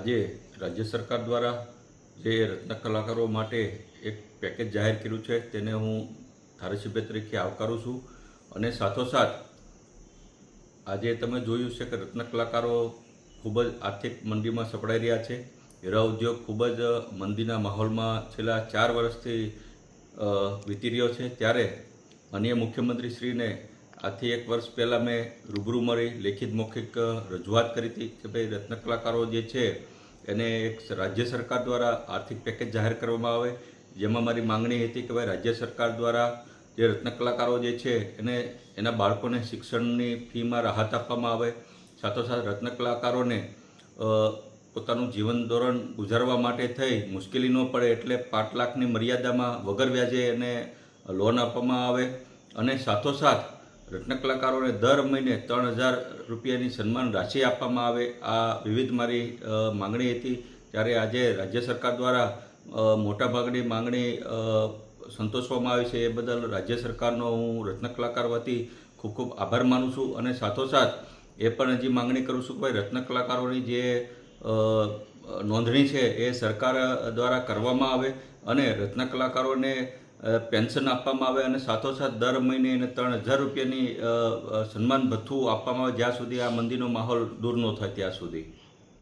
આજે રાજ્ય સરકાર દ્વારા જે રત્ન કલાકારો માટે એક પેકેજ જાહેર કર્યું છે, તેને હું ધારાસભ્ય તરીકે આવકારું છું. અને સાથોસાથ આજે તમે જોયું છે કે રત્ન કલાકારો ખૂબ જ આર્થિક મંદીમાં સપડાઈ રહ્યા છે. હીરા ઉદ્યોગ ખૂબ જ મંદીના માહોલમાં છેલ્લા ચાર વર્ષથી વીતી રહ્યો છે. ત્યારે માનીય મુખ્યમંત્રીશ્રીને આથી એક વર્ષ પહેલાં મેં રૂબરૂ મળી લેખિત મૌખિક રજૂઆત કરી હતી કે ભાઈ રત્ન કલાકારો જે છે, એને એક રાજ્ય સરકાર દ્વારા આર્થિક પેકેજ જાહેર કરવામાં આવે. જેમાં મારી માંગણી હતી કે ભાઈ રાજ્ય સરકાર દ્વારા જે રત્ન કલાકારો જે છે, એને, એના બાળકોને શિક્ષણની ફીમાં રાહત આપવામાં આવે. સાથોસાથ રત્ન કલાકારોને પોતાનું જીવન ધોરણ ગુજારવા માટે થઈ મુશ્કેલી ન પડે એટલે પાંચ લાખની મર્યાદામાં વગર વ્યાજે એને લોન આપવામાં આવે. અને સાથોસાથ રત્ન કલાકારોને દર મહિને ત્રણ હજાર રૂપિયાની સન્માન રાશિ આપવામાં આવે. આ વિવિધ મારી માંગણી હતી. ત્યારે આજે રાજ્ય સરકાર દ્વારા મોટાભાગની માંગણી સંતોષવામાં આવી છે. એ બદલ રાજ્ય સરકારનો હું રત્ન કલાકાર વતી ખૂબ ખૂબ આભાર માનું છું. અને સાથોસાથ એ પણ હજી માંગણી કરું છું કે ભાઈ રત્ન કલાકારોની જે નોંધણી છે એ સરકાર દ્વારા કરવામાં આવે. અને રત્ન કલાકારોને પેન્શન આપવામાં આવે અને સાથોસાથ દર મહિને એને ત્રણ હજાર રૂપિયાની સન્માન ભથ્થું આપવામાં આવે જ્યાં સુધી આ મંદીનો માહોલ દૂર ન થાય ત્યાં સુધી.